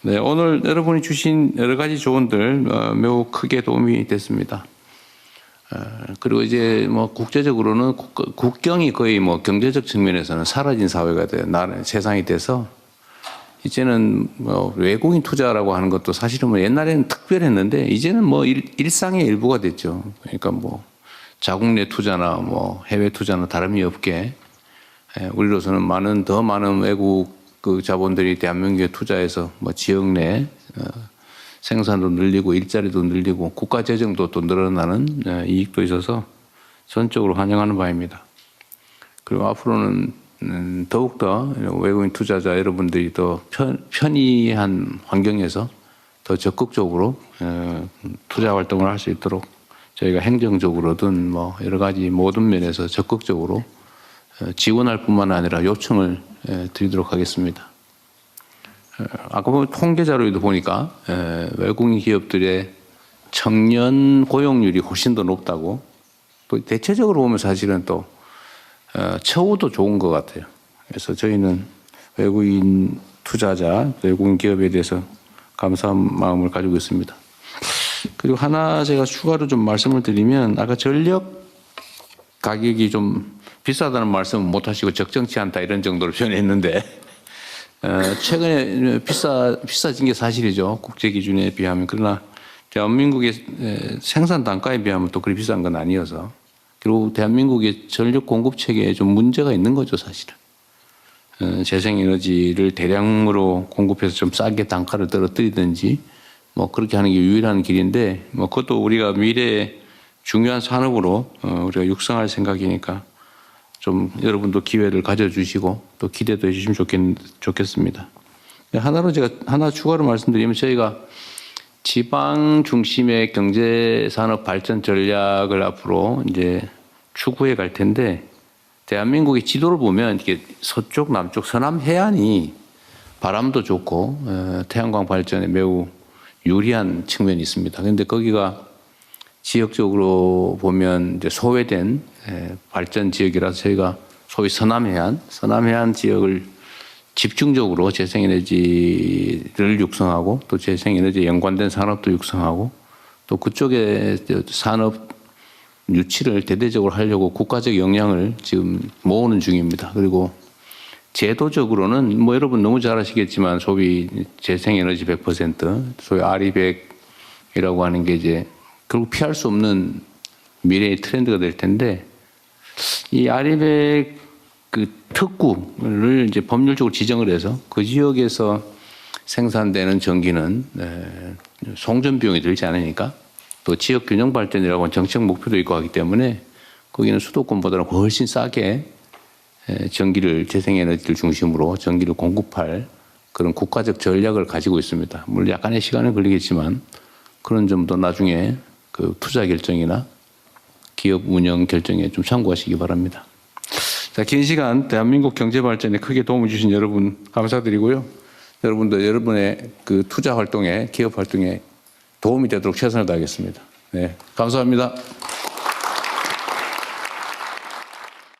네, 오늘 여러분이 주신 여러 가지 조언들 어, 매우 크게 도움이 됐습니다. 어, 그리고 이제 뭐 국제적으로는 국, 국경이 거의 뭐 경제적 측면에서는 사라진 사회가 돼, 나라 세상이 돼서 이제는 뭐 외국인 투자라고 하는 것도 사실은 뭐 옛날에는 특별했는데 이제는 뭐 일, 일상의 일부가 됐죠. 그러니까 뭐 자국 내 투자나 뭐 해외 투자나 다름이 없게 예, 우리로서는 많은 더 많은 외국 그 자본들이 대한민국에 투자해서 뭐 지역 내 어, 생산도 늘리고 일자리도 늘리고 국가 재정도 또 늘어나는 예, 이익도 있어서 전적으로 환영하는 바입니다. 그리고 앞으로는 음, 더욱더 외국인 투자자 여러분들이 더 편, 편리한 환경에서 더 적극적으로 어, 투자 활동을 할 수 있도록 저희가 행정적으로든 뭐 여러 가지 모든 면에서 적극적으로 어, 지원할 뿐만 아니라 요청을 에, 드리도록 하겠습니다. 어, 아까 뭐 통계 자료에도 보니까 에, 외국인 기업들의 청년 고용률이 훨씬 더 높다고 또 대체적으로 보면 사실은 또 어, 처우도 좋은 것 같아요. 그래서 저희는 외국인 투자자, 외국인 기업에 대해서 감사한 마음을 가지고 있습니다. 그리고 하나 제가 추가로 좀 말씀을 드리면 아까 전력 가격이 좀 비싸다는 말씀은 못 하시고 적정치 않다 이런 정도로 표현했는데 어, 최근에 비싸 비싸진 게 사실이죠. 국제 기준에 비하면. 그러나 대한민국의 에, 생산 단가에 비하면 또 그리 비싼 건 아니어서. 그리고 대한민국의 전력 공급 체계에 좀 문제가 있는 거죠 사실은. 어, 재생에너지를 대량으로 공급해서 좀 싸게 단가를 떨어뜨리든지 뭐 그렇게 하는 게 유일한 길인데 뭐 그것도 우리가 미래에 중요한 산업으로 어, 우리가 육성할 생각이니까 좀 여러분도 기회를 가져주시고 또 기대도 해주시면 좋겠, 좋겠습니다. 하나로 제가 하나 추가로 말씀드리면 저희가 지방 중심의 경제 산업 발전 전략을 앞으로 이제 추구해 갈 텐데 대한민국의 지도를 보면 이게 서쪽 남쪽 서남 해안이 바람도 좋고 어, 태양광 발전에 매우 유리한 측면이 있습니다. 그런데 거기가 지역적으로 보면 이제 소외된 에, 발전 지역이라서 저희가 소위 서남해안, 서남해안 지역을 집중적으로 재생에너지를 육성하고 또 재생에너지에 연관된 산업도 육성하고 또 그쪽에 산업 유치를 대대적으로 하려고 국가적 역량을 지금 모으는 중입니다. 그리고 제도적으로는 뭐 여러분 너무 잘 아시겠지만 소위 재생에너지 100% 소위 RE100이라고 하는 게 이제 결국 피할 수 없는 미래의 트렌드가 될 텐데 이 RE100 그 특구를 이제 법률적으로 지정을 해서 그 지역에서 생산되는 전기는 에, 송전 비용이 들지 않으니까 또 지역 균형 발전이라고 하는 정책 목표도 있고 하기 때문에 거기는 수도권보다는 훨씬 싸게 에, 전기를 재생에너지를 중심으로 전기를 공급할 그런 국가적 전략을 가지고 있습니다. 물론 약간의 시간은 걸리겠지만 그런 점도 나중에 그 투자 결정이나 기업 운영 결정에 좀 참고하시기 바랍니다. 자, 긴 시간 대한민국 경제 발전에 크게 도움을 주신 여러분 감사드리고요. 여러분도 여러분의 그 투자 활동에 기업 활동에 도움이 되도록 최선을 다하겠습니다. 네, 감사합니다.